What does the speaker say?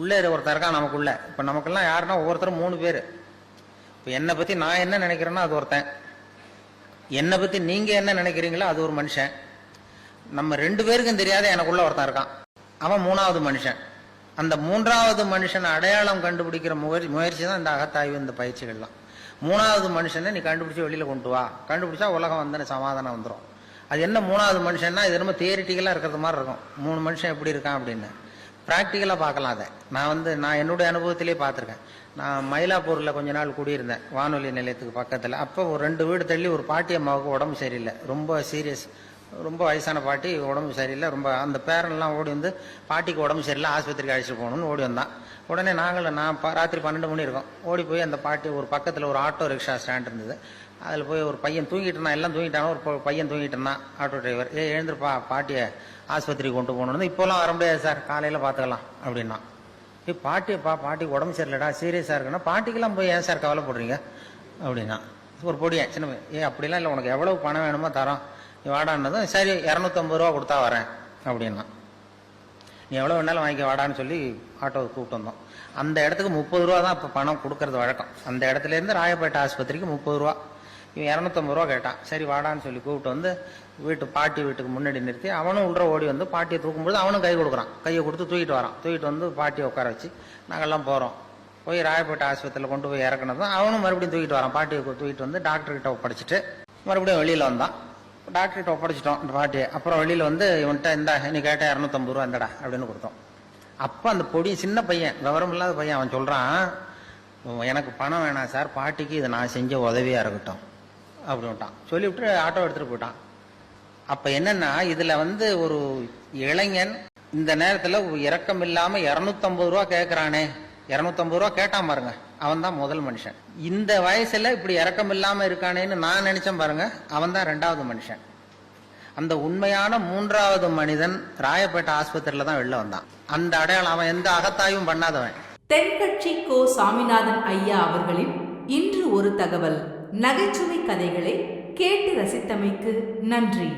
உள்ளே ஒருத்தர் இருக்கான் நமக்குள்ள. இப்போ நமக்கெல்லாம் யாருன்னா ஒவ்வொருத்தரும் மூணு பேர். இப்போ என்னை பற்றி நான் என்ன நினைக்கிறேன்னா அது ஒருத்தன். என்னை பற்றி நீங்கள் என்ன நினைக்கிறீங்களோ அது ஒரு மனுஷன். நம்ம ரெண்டு பேருக்கும் தெரியாத எனக்குள்ள ஒருத்தன் இருக்கான். அவன் மூணாவது மனுஷன். அந்த மூன்றாவது மனுஷனை அடையாளம் கண்டுபிடிக்கிற முயற்சி முயற்சி தான் இந்த அகத்தாய்வு இந்த பயிற்சிகள்லாம். மூணாவது மனுஷனை நீ கண்டுபிடிச்சி வெளியில் கொண்டு வா. கண்டுபிடிச்சா உலகம் வந்து சமாதானம் வந்துடும் அது என்ன மூணாவது மனுஷன்னா இது ரொம்ப தியரிட்டிக்கலாக இருக்கிறது மாதிரி இருக்கும். மூணு மனுஷன் எப்படி இருக்கான் அப்படின்னு. ப்ராக்டிக்கலாக பார்க்கலாம் அதை. நான் வந்து நான் என்னுடைய அனுபவத்திலே பார்த்துருக்கேன். நான் மயிலாப்பூரில் கொஞ்ச நாள் குடியிருந்தேன் வானொலி நிலையத்துக்கு பக்கத்தில். அப்போ ஒரு ரெண்டு வீடு தள்ளி ஒரு பாட்டி அம்மாவுக்கு உடம்பு சரியில்லை. ரொம்ப சீரியஸ் ரொம்ப வயசான பாட்டி உடம்பு சரியில்லை ரொம்ப அந்த பேரன்லாம் ஓடி வந்து பாட்டிக்கு உடம்பு சரியில்லை ஆஸ்பத்திரிக்கு அழைச்சிட்டு போகணும்னு ஓடி வந்தான். உடனே நாங்களும் நான் ராத்திரி பன்னெண்டு மணி இருக்கும். ஓடி போய் அந்த பாட்டி ஒரு பக்கத்தில் ஒரு ஆட்டோ ரிக்ஷா ஸ்டாண்ட் இருந்தது. அதில் போய் ஒரு பையன் தூங்கிட்டு இருந்தான். எல்லாம் தூங்கிட்டானோ ஒரு பையன் தூங்கிட்டு இருந்தான் ஆட்டோ டிரைவர். ஏ எழுந்திருப்பா பாட்டியை ஆஸ்பத்திரிக்கு கொண்டு போகணுன்னு இப்போலாம் வர முடியாது சார். காலையில் பார்த்துக்கலாம் அப்படின்னா ஏ பாட்டியப்பா பாட்டிக்கு உடம்பு சரியில்லடா. சீரியஸாக இருக்குன்னா பாட்டிக்கெல்லாம் போய் ஏன் சார் கவலைப்படுறீங்க? அப்படின்னா ஒரு பொடியா சின்ன ஏ அப்படிலாம் இல்லை. உனக்கு எவ்வளவு பணம் வேணுமோ தரோம். வாடான்னதும் சரி இரநூத்தம்பது ரூபா கொடுத்தா வரேன் அப்படின்னா. நீ எவ்வளோ வேணாலும் வாங்கிக்க வாடான்னு சொல்லி ஆட்டோவை கூப்பிட்டு வந்தோம். அந்த இடத்துக்கு முப்பது ரூபா தான் இப்போ பணம் கொடுக்கறது வழக்கம். அந்த இடத்துல இருந்து ராயப்பேட்டை ஆஸ்பத்திரிக்கு முப்பது ரூபா. இவன் இரநூத்தம்பது ரூபா கேட்டான். சரி வாடான்னு சொல்லி கூப்பிட்டு வந்து வீட்டு பாட்டி வீட்டுக்கு முன்னாடி நிறுத்தி அவனும் உள்ள ஓடி வந்து பாட்டியை தூக்கும்போது அவனும் கை கொடுக்குறான். கையை கொடுத்து தூக்கிட்டு வரான். தூக்கிட்டு வந்து பாட்டியை உட்கார வச்சு நாங்கெல்லாம் போகிறோம் போய் ராயப்பேட்டை ஆஸ்பத்திரியில் கொண்டு போய் இறக்குனதும் அவனும் மறுபடியும் தூக்கிட்டு வரான். பாட்டியை தூக்கிட்டு வந்து டாக்டர்கிட்ட ஒப்படைச்சிட்டு மறுபடியும் வெளியில் வந்தான். டாக்டர்கிட்ட ஒப்படைச்சிட்டோம் இந்த பாட்டியை அப்புறம் வெளியில் வந்து இவன்கிட்ட இந்த நீ கேட்டால் இரநூத்தம்பது ரூபா இந்தடா அப்படின்னு கொடுத்தோம். அப்போ அந்த பொடி சின்ன பையன் விவரம் இல்லாத பையன் அவன் சொல்கிறான் எனக்கு பணம் வேணாம் சார் பாட்டிக்கு இது நான் செஞ்ச உதவியாக இருக்கட்டும் அப்படின்ட்டான் சொல்லிவிட்டு ஆட்டோ எடுத்துகிட்டு போயிட்டான். அப்போ என்னென்னா இதில் வந்து ஒரு இளைஞன் இந்த நேரத்தில் இரக்கம் இல்லாமல் இரநூத்தம்பது ரூபா கேட்குறானே இரநூத்தம்பது ரூபா கேட்டான் பாருங்க. அவன் தான் முதல் மனுஷன். இந்த வயசுல இப்படி இறக்கம் இல்லாம இருக்கானேன்னு நான் நினைச்சேன் பாருங்க அவன் தான் ரெண்டாவது மனுஷன். அந்த உண்மையான மூன்றாவது மனிதன் ராயப்பேட்டை ஆஸ்பத்திரியில தான் வெளில வந்தான். அந்த அடையாளம் அவன் எந்த அகத்தாயும் பண்ணாதவன். தென்கட்சி கோ சாமிநாதன் ஐயா அவர்களின் இன்று ஒரு தகவல். நகைச்சுவை கதைகளை கேட்டு ரசித்தமைக்கு நன்றி.